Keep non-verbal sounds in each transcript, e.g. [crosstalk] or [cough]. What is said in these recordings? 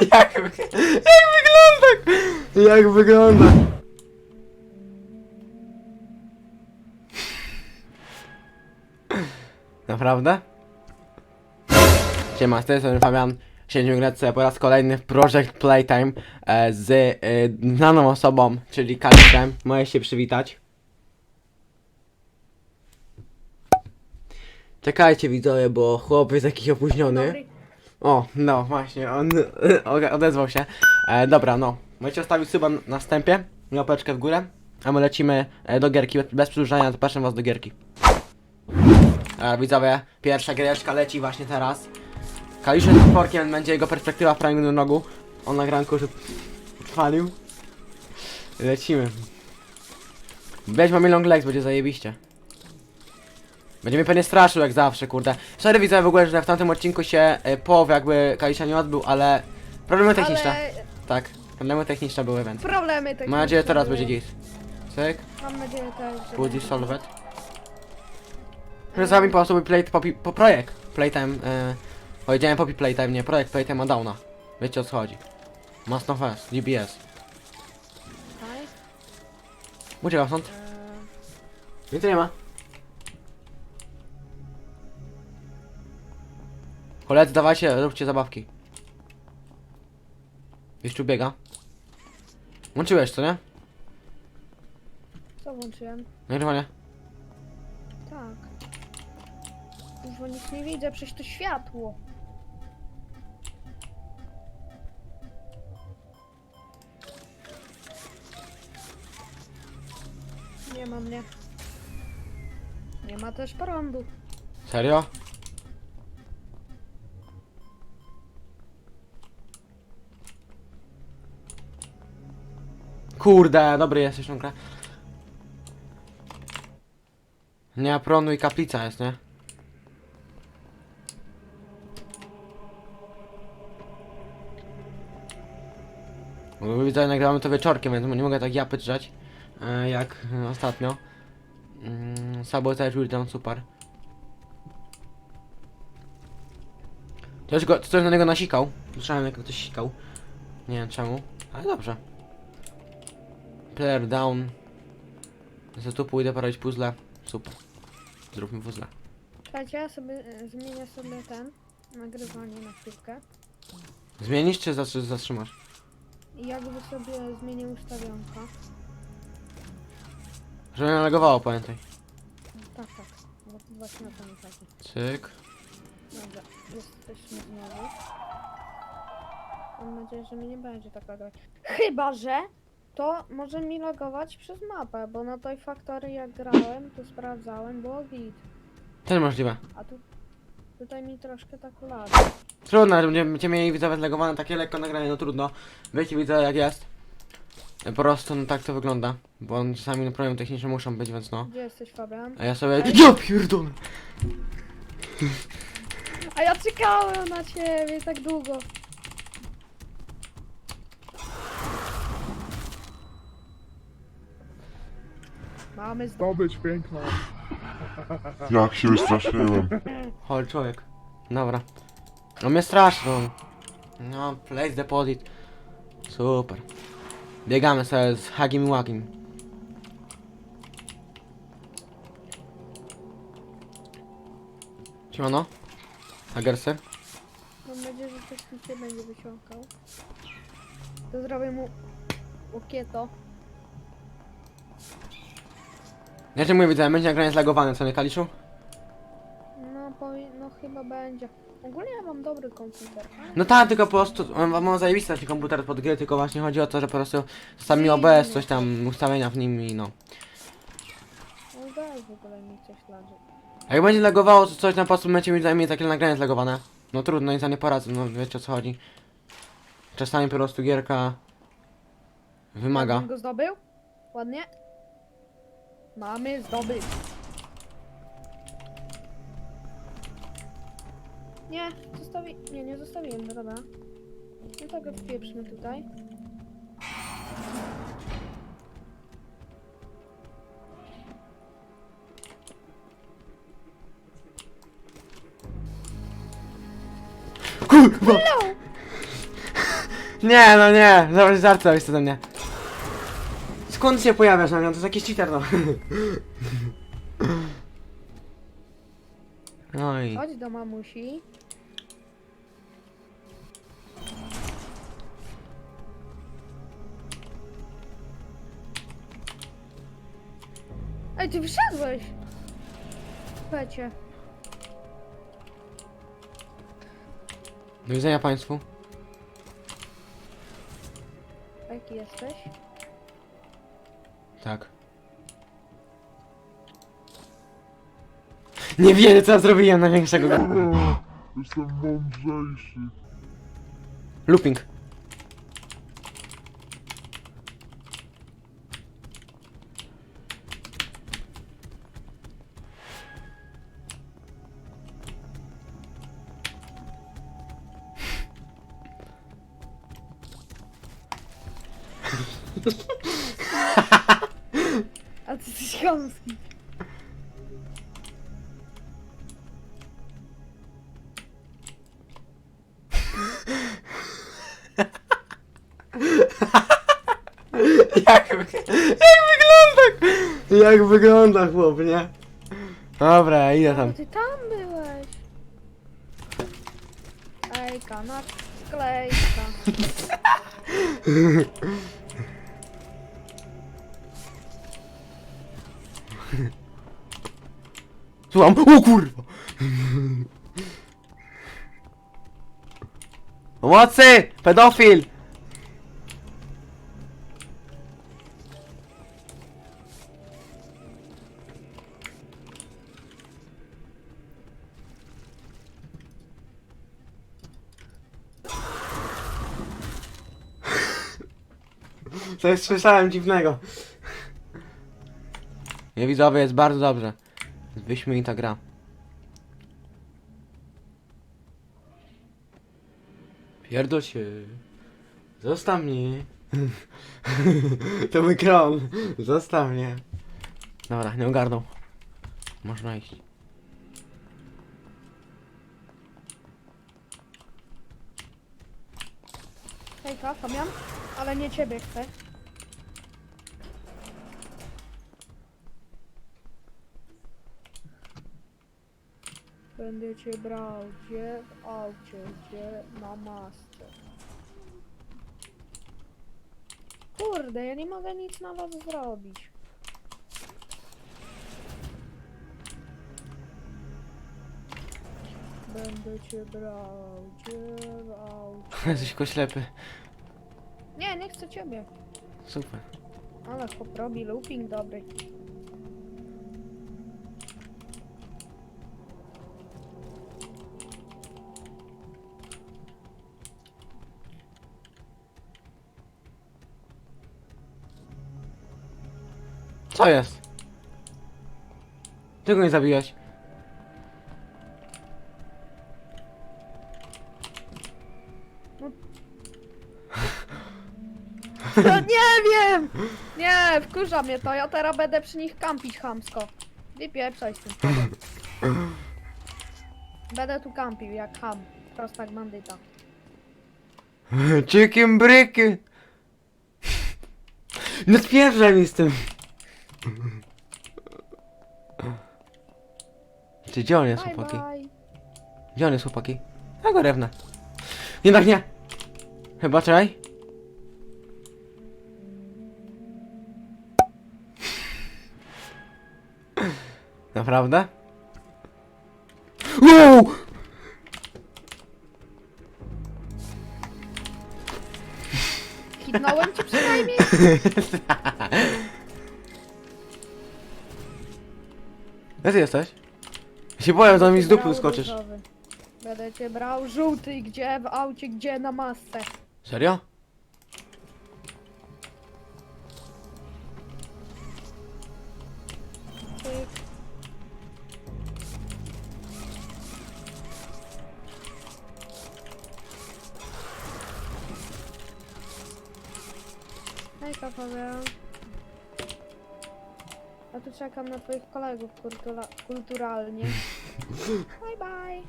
Jak, jak wygląda? Jak wygląda? Naprawdę? Siema, z tej strony Fabian. Siedzimy grać sobie po raz kolejny w Project Playtime e, z e, znaną osobą, czyli Kaliszem. Możesz się przywitać. Czekajcie widzowie, bo chłop jest jakiś opóźniony. Dobry. O, no właśnie, on [laughs] odezwał się. E, dobra, no. Możecie zostawić suba na wstępie, łapeczkę w górę, a my lecimy e, do gierki. Bez przedłużania zapraszam was do gierki. E, widzowie, pierwsza giereczka leci właśnie teraz. Kaliszem z porkiem będzie jego perspektywa w prawym nogu. On na granku już odpalił. Lecimy. Weź mamy long legs, będzie zajebiście. Będzie mnie pewnie straszył jak zawsze, kurde. Sorry widzę w ogóle, że w tamtym odcinku się e, połowy jakby Kalisza nie odbył, ale problemy techniczne. Ale Tak, problemy techniczne były, więc. problemy takie. Mam nadzieję, teraz będzie git. Cyk, Mam nadzieję też, że... budzi solvet. Że z wami po prostu był play, popi, po projekt Playtime, e, powiedziałem popi Playtime, nie, projekt Playtime downa. Wiecie o co chodzi. Must no fast, GBS. Okej. Uciekam stąd. Eee, Nic tu nie ma. Koledzy, dawajcie, róbcie zabawki. Już tu biega. Łączyłeś, co nie? Co włączyłem? Nagrywanie. Tak. Już bo nic nie widzę, przecież to światło. Nie ma mnie. Nie ma też prądu. Serio? Kurde, dobry jesteś tą grę. Prądu i kaplica jest, nie? Widzę, nagrywamy to wieczorkiem, więc nie mogę tak japy drzeć, e, jak ostatnio. Mm, will down super. Ktoś, go, ktoś na niego nasikał. Słyszałem jak ktoś sikał. Nie wiem czemu, ale dobrze. Player down. Za tu pójdę porobić puzzle. Super. Zróbmy puzzle. Słuchajcie, ja sobie e, zmienię sobie ten nagrywanie na chwilkę. Zmienisz czy zatrzy- zatrzymasz? I jakby sobie zmienię ustawionka. Żeby nie lagowało, pamiętaj. Tak, tak. Bo to właśnie na to mi chodzi. Cyk. Dobra, jesteśmy znowu. Mam nadzieję, że mi nie będzie tak logować. Chyba, że to może mi logować przez mapę, bo na tej faktory jak grałem, to sprawdzałem, było git. Też możliwe. A tu tutaj mi troszkę tak lada. Trudno, że będziemy będziemy mieli widzowie zlegowane takie lekko nagranie, no trudno. Wiecie widzę jak jest. Po prostu no tak to wygląda. Bo on czasami no, problemy techniczne muszą być, więc no. Gdzie jesteś, Fabian? A ja sobie... Ja pierdolę! A ja czekałem na ciebie tak długo. Mamy z... Zdobyć piękną. Jak się wystraszyłem. Chory człowiek. Dobra. No mnie straszno. No, place deposit. Super. Biegamy sobie z Hagim i Łagim. Siemano. Hagersy. Mam nadzieję, że coś mi się będzie wysiąkał. To zrobię mu okieto. Ja cię mówię, widzę, będzie nagranie zlagowane, co nie Kaliszu? No, powi- no chyba będzie. Ogólnie ja mam dobry komputer. a? No tak, tylko po prostu, on mam zajebisty taki komputer pod gry, tylko właśnie chodzi o to, że po prostu czasami OBS, coś tam, ustawienia w nim i no. No weź w ogóle mi coś leży. A jak będzie lagowało czy coś na po prostu będziecie mi zajmie takie nagranie zlagowane. No trudno, nic za nie poradzę, no wiecie o co chodzi. Czasami po prostu gierka wymaga. Ładnie go zdobył? Ładnie? Mamy zdobyć. Nie, zostawi... Nie, nie zostawiłem, no dobra. No tak go wpieprzmy tutaj. Kurwa! Nie, no nie, zobacz, żartowałeś to do mnie. Skąd się pojawiasz na mnie? To jest jakiś cheater, no. No i... Chodź do mamusi. Ej, ty wyszedłeś! Pecie. Do widzenia państwu. Jaki jesteś? Tak. Nie wierzę, co zrobiłem największego. Jestem mądrzejszy. Looping. [laughs] A ty jesteś chamski. Jak, wy- jak wygląda? Jak wygląda chłop, nie? Dobra, idę tam. ty tam byłeś. Ej, kanap, sklejka. Słucham, o kurwa! Pomocy! Pedofil! Coś słyszałem dziwnego. Nie widzowie, jest bardzo dobrze. Jest wyśmienita gra. Pierdol się. Zostaw mnie. [laughs] to mój kron. Zostaw mnie. Dobra, nie ogarnął. Można iść. Hejka, Fabian. Ale nie ciebie chcę. Będę cię brał gdzie w aucie, gdzie na masce. Kurde, ja nie mogę nic na was zrobić. Będę cię brał gdzie w aucie. [laughs] Jesteś koślepy. Nie, nie chcę ciebie. Super. Ale chłop robi looping dobry. Co jest? Czego nie zabiłeś? No nie wiem! Nie, wkurza mnie to, ja teraz będę przy nich kampić chamsko. Wypieprzaj z tym. Będę tu kampił jak ham. Prostak bandyta. Chicken bryki! No spierzaj mi z tym! Czy gdzie on jest, Bye chłopaki? bye. Gdzie on jest, chłopaki? Ja go rewnę. Jednak nie! Chyba, czekaj. Naprawdę? Wow! Cię przynajmniej? [laughs] Gdzie ty jesteś? Ja się boję, że mi z dupy skoczysz. Będę cię brał żółty, gdzie w aucie, gdzie na masce. Serio? Tyk. Hejka, Paweł. Tu czekam na twoich kolegów kultura kulturalnie. [laughs] Bye bye.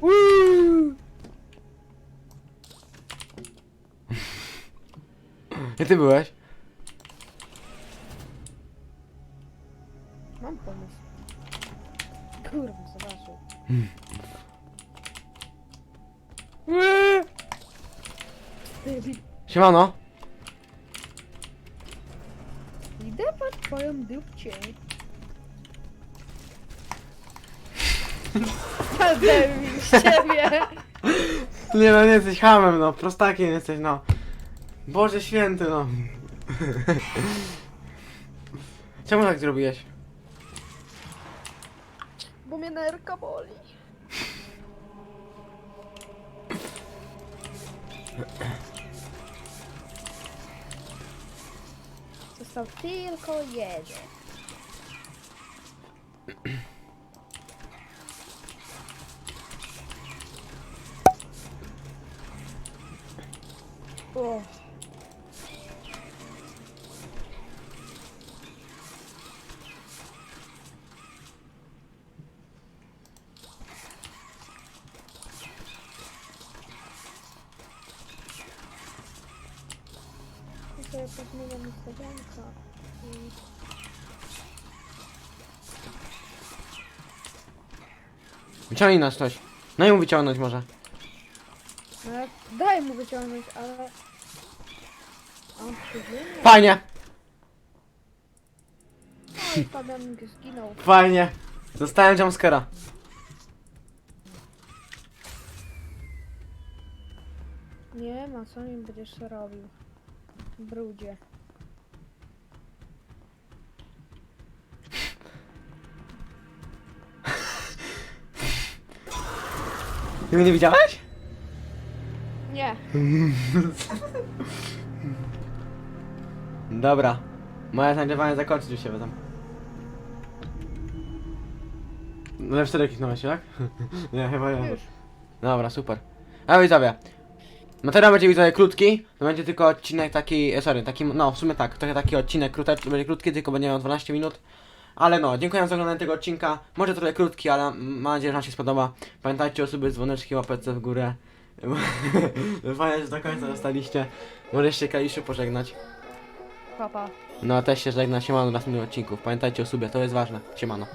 Uuu. Gdzie ty byłeś? Mam pomysł. Kurwa, zobaczył. Hmm. Siemano. Idę pod twoją dupcię. Ja debil z ciebie. Nie no, nie jesteś hamem, no. Prostakiem jesteś, no. Boże święty, no. Czemu tak zrobiłeś? Bo mnie nerka boli. Został tylko jeden. O, to sobie pozmieniam ustawianka i... Wyciągnij nas coś. No i mu wyciągnąć może. No, ja- daj mu wyciągnąć, ale... A on przyziemia? Fajnie, No Fabian zginął. fajnie. Zostałem jumpscara. Nie ma, co mi będziesz robił? Brudzie. Ty mnie nie widziałeś? Nie. [laughs] Dobra. Moje nagrywanie zakończyć już się. No ale cztery kliknąłeś, tak? [laughs] nie, chyba nie. Już. Dobra, super. A widzowie. Materiał będzie widzowie krótki, to będzie tylko odcinek taki, e, sorry, taki, no w sumie tak, trochę taki odcinek krótki, będzie krótki, tylko będzie miał 12 minut. Ale no, dziękuję za oglądanie tego odcinka, może trochę krótki, ale mam nadzieję, że wam się spodoba. Pamiętajcie o sobie z dzwoneczkiem, łapeczce w górę. [laughs] Fajnie, że do końca zostaliście. Możecie Kaliszu pożegnać. Papa. No, a też się żegna, siemano do następnych odcinków. Pamiętajcie o sobie, to jest ważne. Siemano.